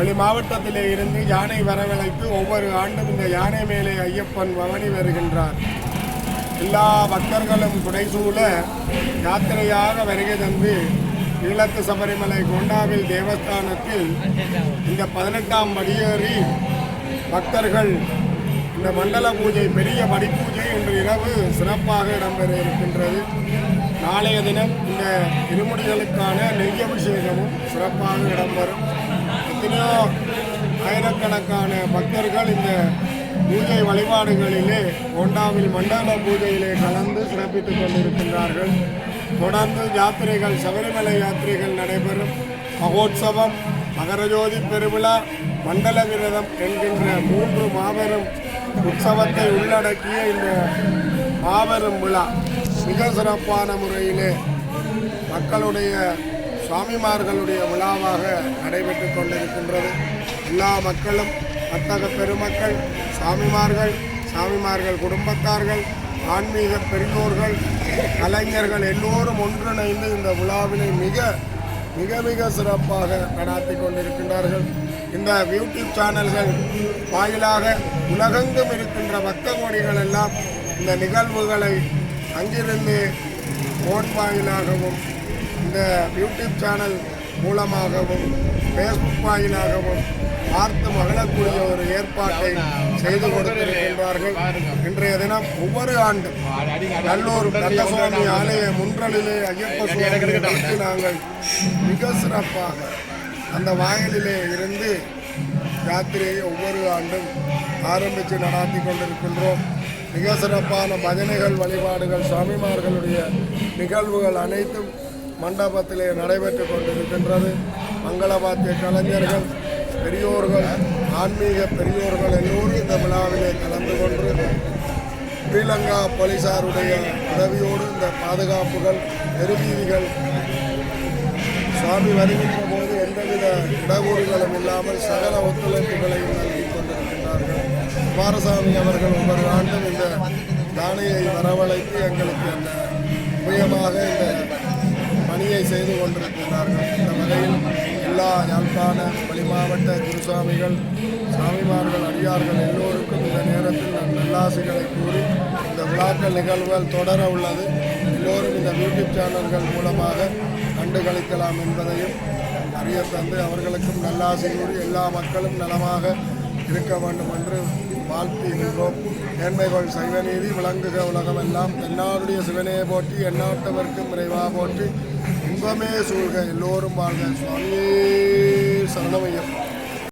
வெளி மாவட்டத்திலே இருந்து யானை வரவழைத்து ஒவ்வொரு ஆண்டும் இந்த யானை மேலே ஐயப்பன் பவனி வருகின்றார். எல்லா பக்தர்களும் குடைசூழ யாத்திரையாக வருகை தந்து ஈழத்து சபரிமலை கொண்டாவில் தேவஸ்தானத்தில் இந்த பதினெட்டாம் படியேறி பக்தர்கள் இந்த மண்டல பூஜை பெரிய படிப்பூஜை இன்று இரவு சிறப்பாக இடம்பெற இருக்கின்றது. நாளைய தினம் இந்த இருமுடிகளுக்கான நெய் அபிஷேகமும் சிறப்பாக இடம்பெறும். எத்தனையோ ஆயிரக்கணக்கான பக்தர்கள் இந்த பூஜை வழிபாடுகளிலே கொண்டாவில் மண்டல பூஜையிலே கலந்து சிறப்பித்துக் கொண்டிருக்கின்றார்கள். தொடர்ந்து யாத்திரைகள் சபரிமலை யாத்திரைகள் நடைபெறும். மகோத்சவம் மகரஜோதி பெருவிழா மண்டல விரதம் என்கின்ற மூன்று மாபெரும் உற்சவத்தை உள்ளடக்கிய இந்த மாபெரும் விழா மிக சிறப்பான முறையிலே மக்களுடைய சுவாமிமார்களுடைய விழாவாக நடைபெற்றுக் கொண்டிருக்கின்றது. எல்லா மக்களும் வர்த்தக பெருமக்கள் சாமிமார்கள் சாமிமார்கள் குடும்பத்தார்கள் ஆன்மீக பெரியோர்கள் கலைஞர்கள் எல்லோரும் ஒன்றிணைந்து இந்த விழாவினை மிக மிக மிக சிறப்பாக நடாத்தி கொண்டிருக்கின்றார்கள். இந்த யூடியூப் சேனல்கள் வாயிலாக உலகெங்கும் இருக்கின்ற பக்த கோடிகள் எல்லாம் இந்த நிகழ்வுகளை அங்கிருந்து போன் வாயிலாகவும் இந்த யூடியூப் சேனல் மூலமாகவும் ஃபேஸ்புக் வாயிலாகவும் பார்த்து மகிழக்கூடிய ஒரு ஏற்பாட்டை செய்து கொடுத்திருக்கின்றார்கள். இன்றைய தினம் ஒவ்வொரு ஆண்டும் நல்லூர் கந்தசுவாமி ஆலய முன்றலிலே ஐயப்ப சுவாமி நாங்கள் மிக சிறப்பாக அந்த வாயிலிலே இருந்து யாத்திரையை ஒவ்வொரு ஆண்டும் ஆரம்பித்து நடாத்தி கொண்டிருக்கின்றோம். மிக சிறப்பான பஜனைகள் வழிபாடுகள் சுவாமிமார்களுடைய நிகழ்வுகள் அனைத்தும் மண்டபத்திலே நடைபெற்று கொண்டிருக்கின்றது. மங்களவாத்திய கலைஞர்கள் பெரியோர்கள் ஆன்மீக பெரியோர்கள் எல்லோரும் இந்த விழாவிலே கலந்து கொண்டு ஸ்ரீலங்கா போலீசாருடைய உதவியோடு இந்த பாதுகாப்புகள் தெருவீதிகள் சுவாமி வருகின்ற போது எந்தவித இடஒதுகளும் இல்லாமல் சகல ஒத்துழைப்புகளையும் நல்கி கொண்டிருக்கின்றார்கள். குமாரசாமி அவர்கள் ஒவ்வொரு ஆண்டும் இந்த தானையை வரவழைத்து எங்களுக்கு அந்த முக்கியமாக இந்த பணியை செய்து கொண்டிருக்கின்றார்கள். இந்த வகையில் எல்லா யாழ்ப்பாண வெளிமாவட்ட குருசாமிகள் சாமிமார்கள் அடியார்கள் எல்லோருக்கும் இந்த நேரத்தில் நான் நல்லாசிகளை கூறி இந்த விழாக்கள் நிகழ்வுகள் தொடர உள்ளது. எல்லோரும் இந்த யூடியூப் சேனல்கள் மூலமாக கண்டுகளிக்கலாம் என்பதையும் அறிய தந்து அவர்களுக்கும் நல்லாசை கூறி எல்லா மக்களும் நலமாக இருக்க வேண்டும் என்று வாழ்த்துகின்றோம் நேர்மைகள் சைவநீதி விளங்குக உலகமெல்லாம். என்னாருடைய சிவனையை போற்றி எந்நாட்டவர்க்கும் விரைவாக போற்றி. சுகமே சூழ்கை எல்லோரும் வாழ்க சுவாமியே சரணமையப்பா